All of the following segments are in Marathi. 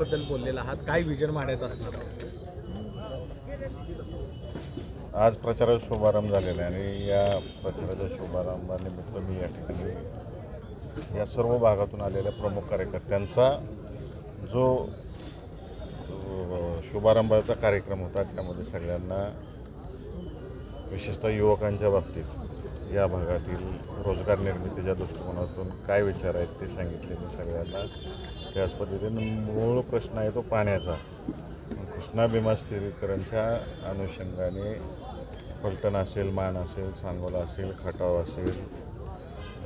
बद्दल बोललेला आहात. काय विजन मांडायचं असणार? आज प्रचाराचा शुभारंभ झालेला आहे आणि या प्रचाराच्या शुभारंभानिमित्त मी या ठिकाणी या सर्व भागातून आलेल्या प्रमुख कार्यकर्त्यांचा जो शुभारंभाचा कार्यक्रम होता त्यामध्ये सगळ्यांना विशेषतः युवकांच्या बाबतीत या भागातील रोजगार निर्मितीच्या दृष्टिकोनातून काय विचार आहेत ते सांगितले मी सगळ्यांना. त्याच पद्धतीने मूळ प्रश्न आहे तो पाण्याचा. कृष्णा भीमा स्थिरीकरणच्या अनुषंगाने फलटण असेल मान असेल सांगोला असेल खटाव असेल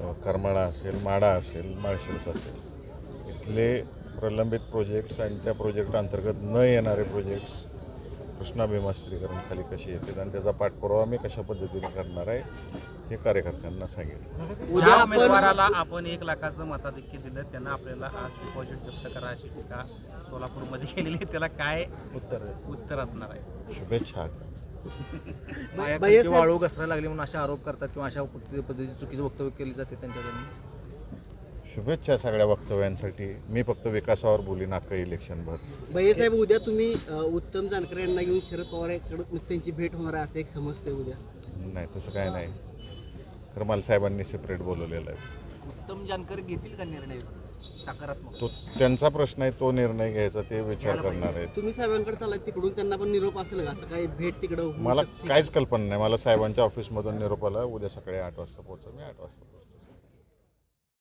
अ, करमाळा असेल माडा असेल माळशिरस असेल. इथले प्रलंबित प्रोजेक्ट्स आणि त्या प्रोजेक्ट अंतर्गत न येणारे प्रोजेक्ट्स कृष्णा भीमा स्थिरीकरण खाली कशी येतील आणि त्याचा पाठपुरावा मी कशा पद्धतीने करणार आहे हे कार्यकर्त्यांना सांगितलं. ज्या उमेदवाराला आपण एक लाखाचं मताधिक्य दिलं त्यांना आपल्याला आज डिपॉझिट जप्त करा अशी टीका सोलापूरमध्ये केलेली आहे. त्याला काय उत्तर उत्तर असणार आहे? शुभेच्छा वाळू घसरायला लागली म्हणून असे आरोप करतात किंवा अशा पद्धती- पद्धतीची चुकीचं वक्तव्य केली जाते त्यांच्याकडून? शुभेच्छा सगळ्या वक्तव्यांसाठी. मी फक्त विकासावर बोलीन अख्खं इलेक्शनभर. साहेब उद्या तुम्ही अ, उत्तम जानकर यांना घेऊन शरद पवार यांच्याकडे त्यांची भेट होणार आहे असं एक समजते उद्या. नाही तसं काय नाही. खरं मला साहेबांनी सेपरेट बोलवलेलं आहे. उत्तम जानकर घेतील का निर्णय? सकारात्मक. तो त्यांचा प्रश्न आहे तो निर्णय घ्यायचा ते विचार करणार आहेत. तुम्ही साहेबांकडे चालला तिकडून त्यांना पण निरोप असेल का? असं काही भेट तिकडं होऊ मला? काहीच कल्पना नाही. मला साहेबांच्या ऑफिसमधून निरोपाला उद्या सकाळी आठ वाजता पोहोचा मी आठ वाजता पोहोचतो